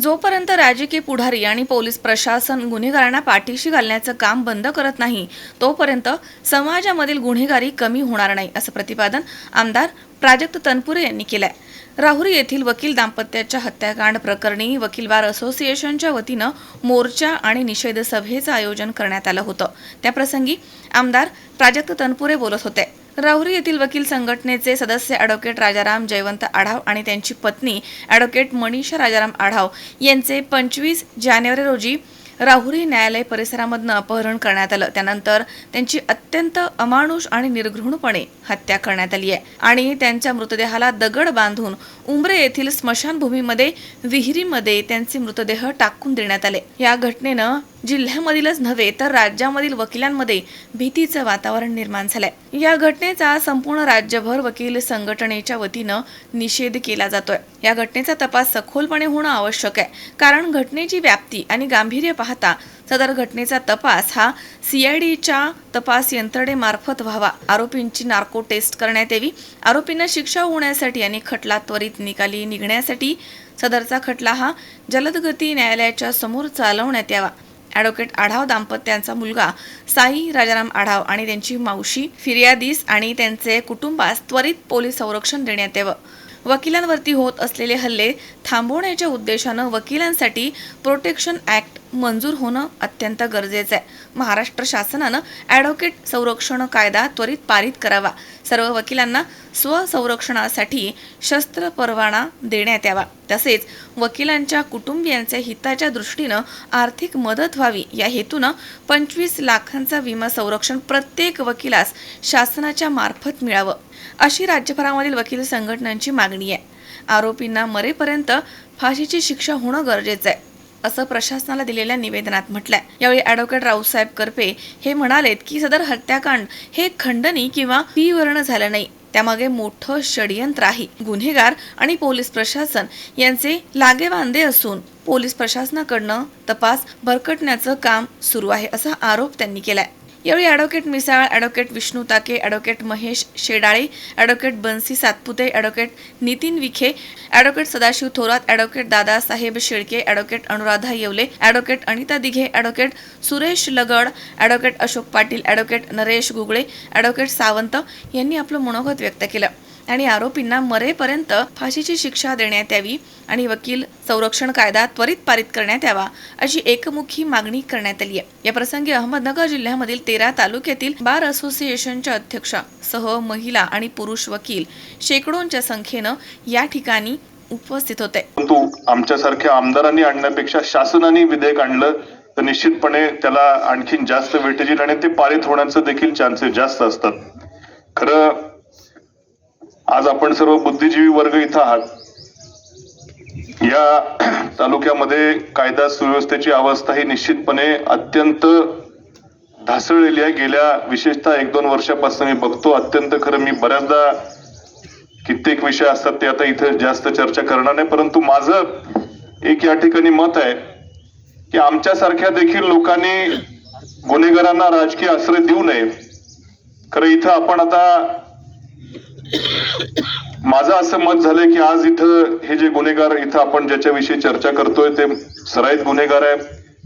जोपर्यंत राजकीय पुढारी आणि पोलीस प्रशासन गुन्हेगारांना पाठीशी घालण्याचं काम बंद करत नाही तोपर्यंत समाजामधील गुन्हेगारी कमी होणार नाही असं प्रतिपादन आमदार प्राजक्त तनपुरे यांनी केलंय. राहुरी येथील वकील दाम्पत्याच्या हत्याकांड प्रकरणी वकील बार असोसिएशनच्या वतीनं मोर्चा आणि निषेध सभेचं आयोजन करण्यात आलं होतं. त्याप्रसंगी आमदार प्राजक्त तनपुरे बोलत होते. राहुरी येथील वकील संघटनेचे सदस्य ॲडव्होकेट राजाराम जयवंत आढाव आणि त्यांची पत्नी ॲडव्होकेट मनीषा राजाराम आढाव यांचे पंचवीस जानेवारी रोजी राहुरी न्यायालय परिसरामधनं अपहरण करण्यात आलं. त्यानंतर त्यांची अत्यंत अमानुष आणि निर्घृणपणे हत्या करण्यात आली आहे. आणि त्यांच्या मृतदेहाला दगड बांधून उमरे येथील स्मशानभूमीमध्ये विहिरीमध्ये त्यांचे मृतदेह टाकून देण्यात आले. या घटनेनं जिल्ह्यामधीलच नव्हे तर राज्यामधील वकिलांमध्ये भीतीचं वातावरण निर्माण झालंय. या घटनेचा संपूर्ण राज्यभर वकील संघटनेच्या वतीनं निषेध केला जातोय. या घटनेचा तपास सखोलपणे होणं आवश्यक आहे. कारण घटनेची व्याप्ती आणि गांभीर्य पाहता सदर घटनेचा तपास हा सीआयडीच्या तपास यंत्रणेमार्फत व्हावा. आरोपींची नार्को टेस्ट करण्यात यावी. आरोपींना शिक्षा होण्यासाठी आणि खटला त्वरित निकाली निघण्यासाठी सदरचा खटला हा जलदगती न्यायालयाच्या समोर चालवण्यात यावा. ॲडव्होकेट आढाव दाम्पत्यांचा मुलगा साई राजाराम आढाव आणि त्यांची मावशी फिर्यादीस आणि त्यांचे कुटुंबास त्वरित पोलीस संरक्षण देण्यात यावं. वकिलांवरती होत असलेले हल्ले थांबवण्याच्या उद्देशानं वकिलांसाठी प्रोटेक्शन ॲक्ट मंजूर होणं अत्यंत गरजेचं आहे. महाराष्ट्र शासनानं ॲडव्होकेट संरक्षण कायदा त्वरित पारित करावा. सर्व वकिलांना स्वसंरक्षणासाठी शस्त्र परवाना देण्यात यावा. तसेच वकिलांच्या कुटुंबियांच्या हिताच्या दृष्टीनं आर्थिक मदत व्हावी. या हेतूनं पंचवीस लाखांचा विमा संरक्षण प्रत्येक वकिलास शासनाच्या मार्फत मिळावं. अशी राज्यभरामधील वकील संघटनांची मागणी आहे. आरोपींना मरेपर्यंत फाशीची शिक्षा होणं गरजेचं आहे असं प्रशासनाला दिलेल्या निवेदनात म्हटलंय. यावेळी अॅडव्होकेट रावसाहेब करपे हे म्हणालेत की सदर हत्याकांड हे खंडनी किंवा पीवर्ण झालं नाही. त्यामागे मोठं षडयंत्र आहे. गुन्हेगार आणि पोलीस प्रशासन यांचे लागेवांदे असून पोलीस प्रशासनाकडनं तपास भरकटण्याचं काम सुरू आहे असा आरोप त्यांनी केलाय. यावेळी advocate Misal advocate Vishnu Take advocate Mahesh Shedale advocate Bansi Satpute advocate Nitin Vikhe advocate Sadashiv Thorat advocate Dadasaheb Shelke advocate Anuradha Yewale advocate Anita Dighe advocate Suresh Lagad advocate Ashok Patil advocate Naresh Gugale advocate Sawant यांनी आपलं मनोगत व्यक्त केलं. आणि आरोपींना मरेपर्यंत फाशीची शिक्षा देण्यात यावी आणि वकील संरक्षण कायदा त्वरित पारित करण्यात यावा अशी एकमुखी मागणी करण्यात आली आहे. या प्रसंगी अहमदनगर जिल्ह्यामधील तेरा तालुक्यातील बार असोसिएशनच्या अध्यक्षा सह महिला आणि पुरुष वकील शेकडोंच्या संख्येनं या ठिकाणी उपस्थित होते. परंतु आमच्यासारख्या आमदारांनी आणण्यापेक्षा शासनाने विधेयक आणलं तर निश्चितपणे त्याला आणखीन जास्त वेटेज येईल आणि ते पारित होण्याचं देखील चान्सेस जास्त असतात. खरं आज आपण सर्व बुद्धिजीवी वर्ग इथं आहात. या तालुक्यामध्ये कायदा सुव्यवस्थेची अवस्था ही निश्चितपणे अत्यंत ढासळलेली आहे. गेल्या विशेषतः एक दोन वर्षापासून मी बघतो अत्यंत खरं मी बऱ्याचदा कित्येक विषय असतात ते आता इथं जास्त चर्चा करणार नाही. परंतु माझं एक या ठिकाणी मत आहे की आमच्यासारख्या देखील लोकांनी गुन्हेगारांना राजकीय आश्रय देऊ नये. खरं इथं आपण आता माझं असं मत झालंय की आज इथं हे जे गुन्हेगार इथं आपण ज्याच्याविषयी चर्चा करतोय ते सराईत गुन्हेगार आहे.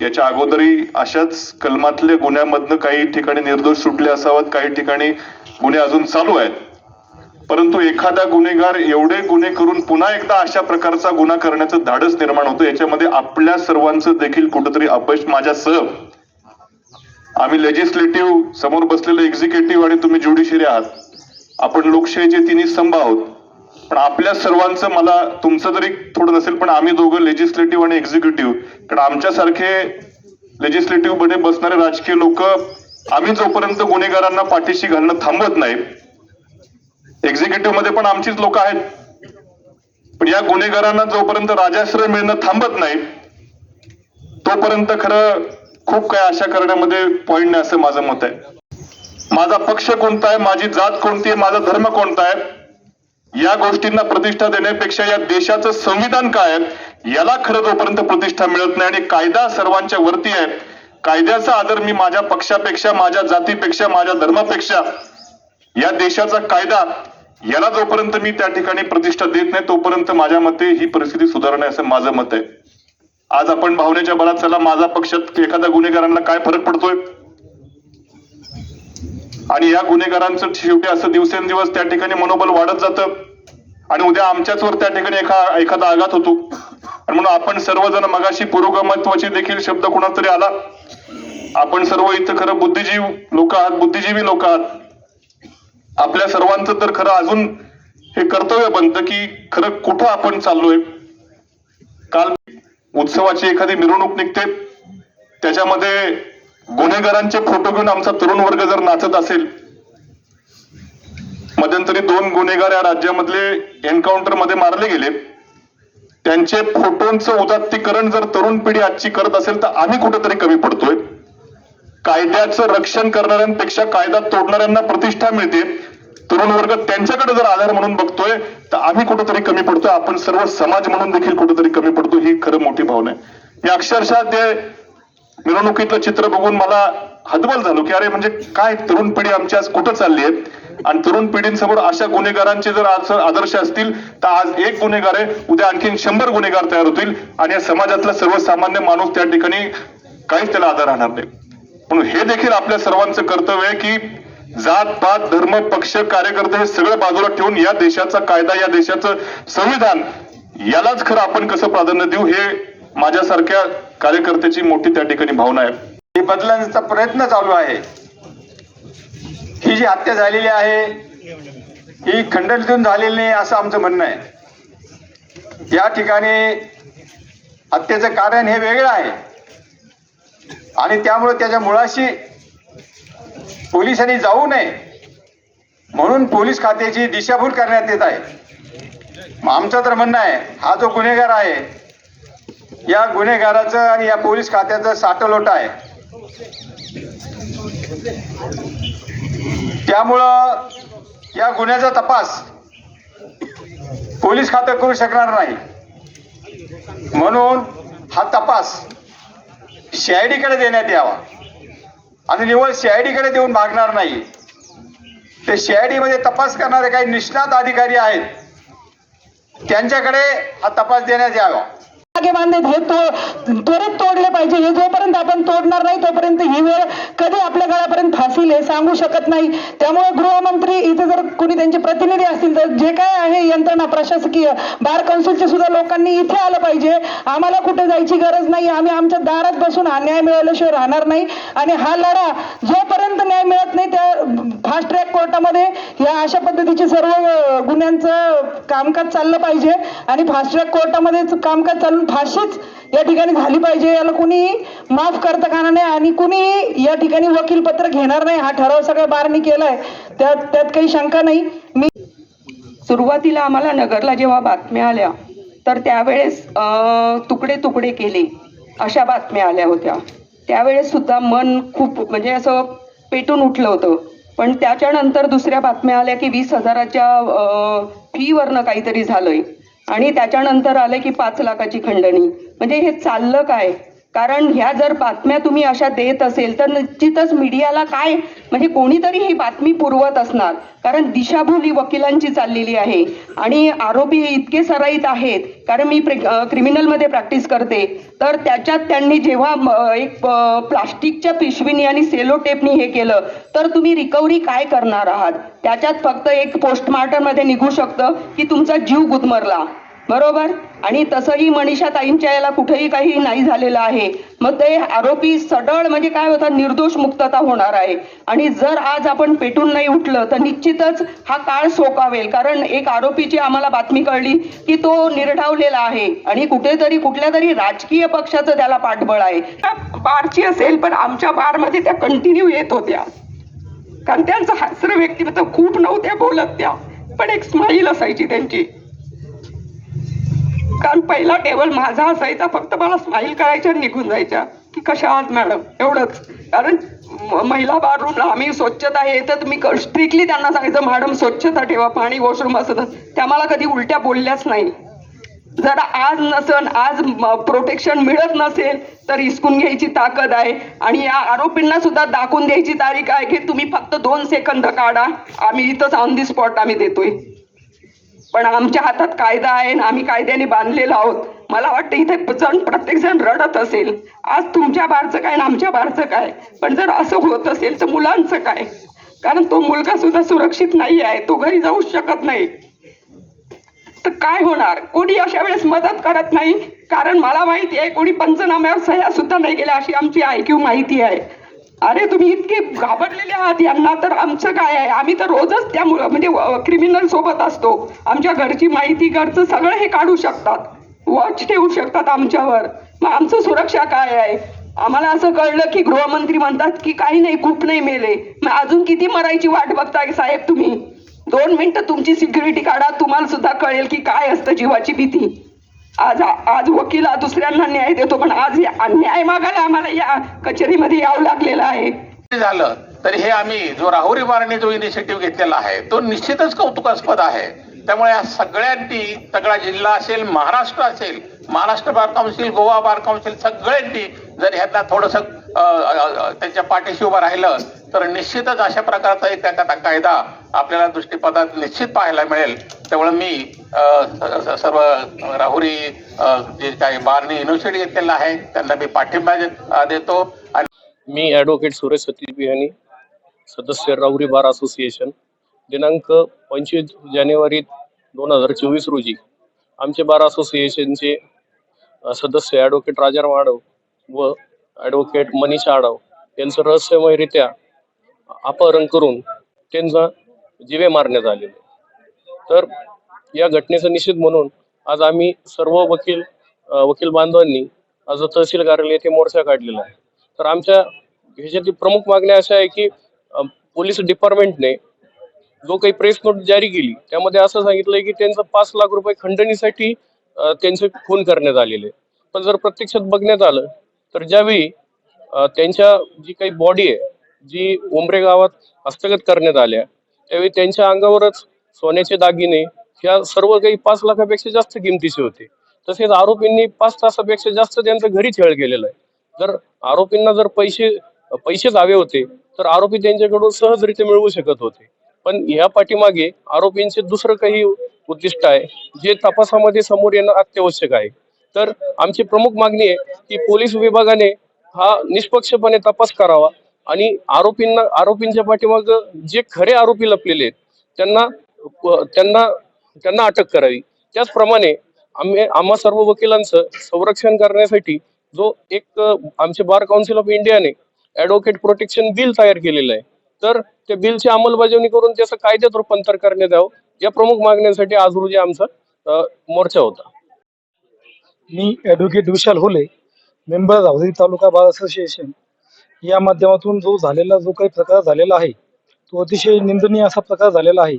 याच्या अगोदरही अशाच कलमातल्या गुन्ह्यामधनं काही ठिकाणी निर्दोष सुटले असावेत काही ठिकाणी गुन्हे अजून चालू आहेत. परंतु एखादा गुन्हेगार एवढे गुन्हे करून पुन्हा एकदा अशा प्रकारचा गुन्हा करण्याचं धाडस निर्माण होतं याच्यामध्ये आपल्या सर्वांचं देखील कुठंतरी अपयश माझ्या सह आम्ही लेजिस्लेटिव्ह समोर बसलेले एक्झिक्युटिव्ह आणि तुम्ही ज्युडिशरी आहात. आपण लोकशाहीचे तिन्ही स्तंभ आहोत पण आपल्या सर्वांचं मला तुमचं जरी थोडं नसेल पण आम्ही दोघं लेजिस्लेटिव्ह आणि एक्झिक्युटिव्ह कारण आमच्यासारखे लेजिस्लेटिव्हमध्ये बसणारे राजकीय लोक आम्ही जोपर्यंत गुन्हेगारांना पाठीशी घालणं थांबत नाही एक्झिक्युटिव्हमध्ये पण आमचीच लोक आहेत. पण या गुन्हेगारांना जोपर्यंत राजाश्रय मिळणं थांबत नाही तोपर्यंत खरं खूप काही आशा करण्यामध्ये पॉईंट नाही असं माझं मत आहे. माझा पक्ष कोणता आहे? माझी जात कोणती आहे? माझा धर्म कोणता आहे? या गोष्टींना प्रतिष्ठा देण्यापेक्षा या देशाचं संविधान काय आहे? याला खरं जोपर्यंत प्रतिष्ठा मिळत नाही आणि कायदा सर्वांच्या वरती आहे कायद्याचा आदर मी माझ्या पक्षापेक्षा माझ्या जातीपेक्षा माझ्या धर्मापेक्षा या देशाचा कायदा याला जोपर्यंत मी त्या ठिकाणी प्रतिष्ठा देत नाही तोपर्यंत माझ्या मते ही परिस्थिती सुधारणे असं माझं मत आहे. आज आपण भावनेच्या बळात चला. माझा पक्षात एखाद्या गुन्हेगारांना काय फरक पडतोय? आणि या गुन्हेगारांचं शेवटी असं दिवसेंदिवस त्या ठिकाणी मनोबल वाढत जातं. आणि उद्या आमच्याच वर त्या ठिकाणी एखा एखादा आघात होतो. आणि म्हणून आपण सर्वजण मगाशी पुरोगमत्वाचे देखील शब्द कोणाला तरी आला. आपण सर्व इथं खरं बुद्धिजीव लोक आहात बुद्धिजीवी लोक आहात. आपल्या सर्वांचं तर खरं अजून हे कर्तव्य बनतं की खरं कुठं आपण चाललोय. काल उत्सवाची एखादी मिरवणूक निघते. त्याच्यामध्ये गुन्हेगारांचे फोटो घेऊन आमचा तरुण वर्ग जर नाचत असेल मध्यंतरी दोन गुन्हेगार या राज्यामधले एन्काउंटरमध्ये मारले गेले. त्यांचे फोटोंचं उदात्तीकरण जर तरुण पिढी आजची करत असेल तर आम्ही कुठेतरी कमी पडतोय. कायद्याचं रक्षण करणाऱ्यांपेक्षा कायदा तोडणाऱ्यांना प्रतिष्ठा मिळते. तरुण वर्ग त्यांच्याकडे जर आधार म्हणून बघतोय तर आम्ही कुठेतरी कमी पडतोय. आपण सर्व समाज म्हणून देखील कुठेतरी कमी पडतो ही खरं मोठी भावना आहे. मी अक्षरशः ते मिरवणुकीतलं चित्र बघून मला हतबल झालो की अरे म्हणजे काय तरुण पिढी आमची आज कुठं चालली आहे? आणि तरुण पिढींसमोर अशा गुन्हेगारांचे जर आदर्श असतील तर आज एक गुन्हेगार आहे उद्या आणखीन शंभर गुन्हेगार तयार होतील आणि या समाजातला सर्वसामान्य माणूस त्या ठिकाणी काहीच त्याला आधार राहणार नाही. म्हणून हे देखील आपल्या सर्वांचं कर्तव्य आहे की जात पात धर्म पक्ष कार्यकर्ते हे सगळं बाजूला ठेवून या देशाचा कायदा या देशाचं संविधान यालाच खरं आपण कसं प्राधान्य देऊ हे माझ्यासारख्या कार्यकर्त्याची मोठी त्या ठिकाणी भावना आहे. हे बदलण्याचा प्रयत्न चालू आहे. ही जी हत्या झालेली आहे ही खंडणीतून झालेली नाही असं आमचं म्हणणं आहे. या ठिकाणी हत्येचं कारण हे वेगळं आहे. आणि त्यामुळे त्याच्या मुळाशी पोलिसांनी जाऊ नये. म्हणून पोलीस खात्याची दिशाभूल करण्यात येत आहे. मग आमचं तर म्हणणं आहे हा जो गुन्हेगार आहे या गुन्हेगाराचं आणि या पोलीस खात्याचं साठलोट आहे. त्यामुळं या गुन्ह्याचा तपास पोलीस खातं करू शकणार नाही. म्हणून हा तपास सीआयडीकडे देण्यात यावा. आणि निवळ सीआयडीकडे देऊन भागणार नाही. ते सीआयडीमध्ये तपास करणारे काही निष्णात अधिकारी आहेत त्यांच्याकडे हा तपास देण्यात यावा. धागे हे तो त्वरित तोडले पाहिजे. हे जोपर्यंत आपण तोडणार नाही तोपर्यंत ही वेळ कधी आपल्या गळापर्यंत फासील हे सांगू शकत नाही. त्यामुळे गृहमंत्री इथे जर कोणी त्यांचे प्रतिनिधी असतील तर जे काय आहे यंत्रणा प्रशासकीय बार कौन्सिलचे सुद्धा लोकांनी इथे आलं पाहिजे. आम्हाला कुठे जायची गरज नाही. आम्ही आमच्या दारात बसून हा न्याय मिळाल्याशिवाय राहणार नाही. आणि हा लढा जोपर्यंत न्याय मिळत नाही त्या फास्ट ट्रॅक कोर्टामध्ये या अशा पद्धतीचे सर्व गुन्ह्यांचं कामकाज चाललं पाहिजे. आणि फास्ट ट्रॅक कोर्टामध्ये कामकाज चालून फाशीच या ठिकाणी झाली पाहिजे. याला कुणी माफ करता का नाही आणि कुणी या ठिकाणी वकीलपत्र घेणार नाही. हा ठराव सगळ्या बारनी केलाय. त्यात त्यात काही शंका नाही. मी सुरुवातीला आम्हाला नगरला जेव्हा बातम्या आल्या तर त्यावेळेस तुकडे तुकडे केले. अशा बातम्या आल्या होत्या. त्यावेळेस सुद्धा मन खूप म्हणजे असं पेटून उठलं होतं. पण त्याच्यानंतर दुसऱ्या बातम्या आल्या की वीस हजाराच्या फीवरनं काहीतरी झालंय. आणि त्याच्यानंतर आलं की पाच लाखाची खंडणी. म्हणजे हे चाललं काय? कारण ह्या जर बातम्या तुम्ही अशा देत असेल तर निश्चितच मीडियाला काय म्हणजे कोणीतरी ही बातमी पुरवत असणार. कारण दिशाभूल ही वकिलांची चाललेली आहे. आणि आरोपी इतके सराईत आहेत कारण मी क्रिमिनलमध्ये प्रॅक्टिस करते. तर त्याच्यात त्यांनी जेव्हा एक प्लास्टिकच्या पिशवीनी आणि सेलो टेपनी हे केलं तर तुम्ही रिकव्हरी काय करणार आहात? त्याच्यात फक्त एक पोस्टमार्टममध्ये निघू शकतं की तुमचा जीव गुदमरला. बरोबर? आणि तसंही मनीषा ताईंच्या याला कुठेही काही नाही झालेलं आहे. मग ते आरोपी सडळ म्हणजे काय होतं? निर्दोष मुक्तता होणार आहे. आणि जर आज आपण पेटून नाही उठलं तर निश्चितच हा काळ सोकावेल. कारण एक आरोपीची आम्हाला बातमी कळली की तो निर्ढावलेला आहे. आणि कुठेतरी कुठल्या तरी राजकीय पक्षाचं त्याला पाठबळ आहे. बारची असेल पण आमच्या बारमध्ये त्या कंटिन्यू येत होत्या. कारण त्यांचं हास्र व्यक्तिमत्व खूप नव्हत्या बोलत त्या. पण एक स्माईल असायची त्यांची. कारण पहिला टेबल माझा असायचा फक्त मला स्माईल करायच्या आणि निघून जायच्या. की कशा आहात मॅडम एवढंच. कारण महिला बाथरूमला आम्ही स्वच्छता हे तर मी स्ट्रिक्टली त्यांना सांगायचं मॅडम स्वच्छता ठेवा पाणी वॉशरूम असं त्या मला कधी उलट्या बोलल्याच नाही. जर आज नसन आज प्रोटेक्शन मिळत नसेल तर हिसकून घ्यायची ताकद आहे. आणि या आरोपींना सुद्धा दाखवून द्यायची तारीख आहे की तुम्ही फक्त दोन सेकंद काढा. आम्ही इथंच ऑन दी स्पॉट आम्ही देतोय. पण आमच्या हातात कायदा आहे आणि आम्ही कायद्याने बांधलेलो आहोत. मला वाटतं इथे जण प्रत्येक जण रडत असेल. आज तुमच्या बारचं काय आणि आमच्या बारचं काय? पण जर असं होत असेल तर मुलांचं काय? कारण तो मुलगा सुद्धा सुरक्षित नाही आहे. तो घरी जाऊ शकत नाही. तर काय होणार? कोणी अशा वेळेस मदत करत नाही? कारण मला माहिती आहे कोणी पंचनाम्यावर सह्या सुद्धा नाही गेल्या अशी आमची आयक्यू माहिती आहे. अरे तुम्ही इतके घाबरलेले आहात. यांना तर आमचं काय आहे? आम्ही तर रोजच त्या म्हणजे क्रिमिनल सोबत असतो. आमच्या घरची माहिती घरचं सगळं हे काढू शकतात. वॉच ठेवू शकतात आमच्यावर. मग आमचं सुरक्षा काय आहे? आम्हाला असं कळलं की गृहमंत्री म्हणतात की काही नाही खूप नाही मेले. मग अजून किती मरायची वाट बघताय साहेब तुम्ही? दोन मिनिटं तुमची सिक्युरिटी काढा. तुम्हाला सुद्धा कळेल की काय असतं जीवाची भीती. आज आज वकील दुसऱ्यांना न्याय देतो पण आज अन्याय मागायला आम्हाला या कचेरीमध्ये यावं लागलेलं आहे. झालं तर हे आम्ही जो राहुरी बारने जो इनिशिएटिव्ह घेतलेला आहे तो निश्चितच कौतुकास्पद आहे. त्यामुळे या सगळ्यांनी सगळा जिल्हा असेल महाराष्ट्र असेल Maharashtra bar council Goa bar council सगळ्यांनी जर ह्यातला थोडस त्यांच्या पाठीशी उभं राहिलं तर निश्चितच अशा प्रकारचा एक एखादा कायदा आपल्याला दृष्टीपदात निश्चित पाहायला मिळेल. त्यामुळे मी सर्व राहुरी जे काही बारनी युनिव्हर्सिटी घेतलेला आहे त्यांना मी पाठिंबा दे- देतो. आणि मी ॲडव्होकेट सुरेश सतीश बिहानी सदस्य राहुरी बार असोसिएशन दिनांक पंचवीस जानेवारी दोन हजार चोवीस रोजी आमचे बार असोसिएशनचे सदस्य ॲडव्होकेट राजा आडव व ॲडव्होकेट मनीषा आडव यांचं रहस्यमयरित्या अपहरण करून त्यांचा जिवे मारण्यात आलेले. तर या घटनेचा निषेध म्हणून आज आम्ही सर्व वकील वकील बांधवांनी आज तहसील कार्यालय येथे मोर्चा काढलेला आहे. तर आमच्या ह्याच्यातील प्रमुख मागण्या अशा आहे की पोलीस डिपार्टमेंटने जो काही प्रेस नोट जारी केली त्यामध्ये असं सांगितलंय की त्यांचं पाच लाख रुपये खंडणीसाठी त्यांचे खून करण्यात आलेले. पण जर प्रत्यक्षात बघण्यात आलं तर ज्यावेळी त्यांच्या जी काही बॉडी आहे जी उमरे गावात हस्तगत करण्यात आल्या त्यावेळी त्यांच्या अंगावरच सोन्याचे दागिने ह्या सर्व काही पाच लाखापेक्षा जास्त किमतीचे होते. तसेच आरोपींनी पाच तासापेक्षा जास्त त्यांचं घरी छळ केलेला आहे. जर आरोपींना जर पैसे पैसेच हवे होते तर आरोपी त्यांच्याकडून सहजरित्या मिळवू शकत होते. पण ह्या पाठीमागे आरोपींचे दुसरं काही उद्दिष्ट आहे जे तपासामध्ये समोर येणं अत्यावश्यक आहे. तर आमची प्रमुख मागणी आहे की पोलीस विभागाने हा निष्पक्षपणे तपास करावा. आणि आरोपींना आरोपींच्या पाठीमाग जे खरे आरोपी लपलेले आहेत त्यांना त्यांना त्यांना अटक करावी. त्याचप्रमाणे आम्ही आम्हा सर्व वकिलांचं संरक्षण करण्यासाठी जो एक आमचे बार काउन्सिल ऑफ इंडियाने ॲडव्होकेट प्रोटेक्शन बिल तयार केलेलं आहे तर त्या बिलची अंमलबजावणी करून त्याचं कायद्यात रूपांतर करण्यात यावं या प्रमुख मागण्यांसाठी आज रोजी आमचा मोर्चा होता. मी advocate Vishal Hole member Rahuri taluka bar association या माध्यमातून जो झालेला जो काही प्रकार झालेला आहे तो अतिशय निंदनीय असा प्रकार झालेला आहे.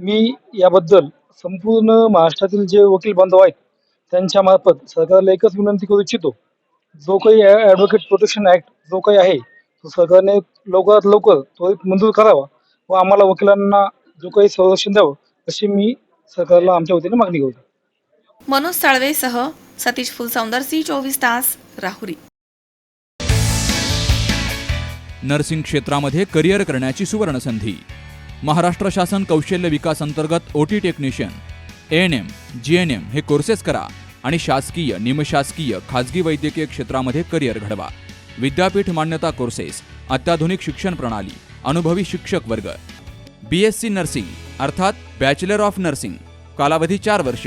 मी याबद्दल संपूर्ण महाराष्ट्रातील जे वकील बांधव आहेत त्यांच्या मार्फत सरकारला एकच विनंती करू इच्छितो. जो काही ॲडव्होकेट प्रोटेक्शन ॲक्ट जो काही आहे तो सरकारने लवकरात लवकर त्वरित मंजूर करावा व आम्हाला वकिलांना जो काही संरक्षण द्यावं अशी मी सरकारला आमच्या वतीने मागणी करतो. मनोज साळवेसह सतीश फुलसौंदरसी चोवीस तास राहुरी. नर्सिंग क्षेत्रामध्ये करिअर करण्याची सुवर्ण संधी महाराष्ट्र शासन कौशल्य विकास अंतर्गत O T technician N M G N M हे कोर्सेस करा आणि शासकीय निमशासकीय खाजगी वैद्यकीय क्षेत्रामध्ये करिअर घडवा. विद्यापीठ मान्यता कोर्सेस अत्याधुनिक शिक्षण प्रणाली अनुभवी शिक्षक वर्ग. बी एस सी नर्सिंग अर्थात बॅचलर ऑफ नर्सिंग कालावधी चार वर्ष.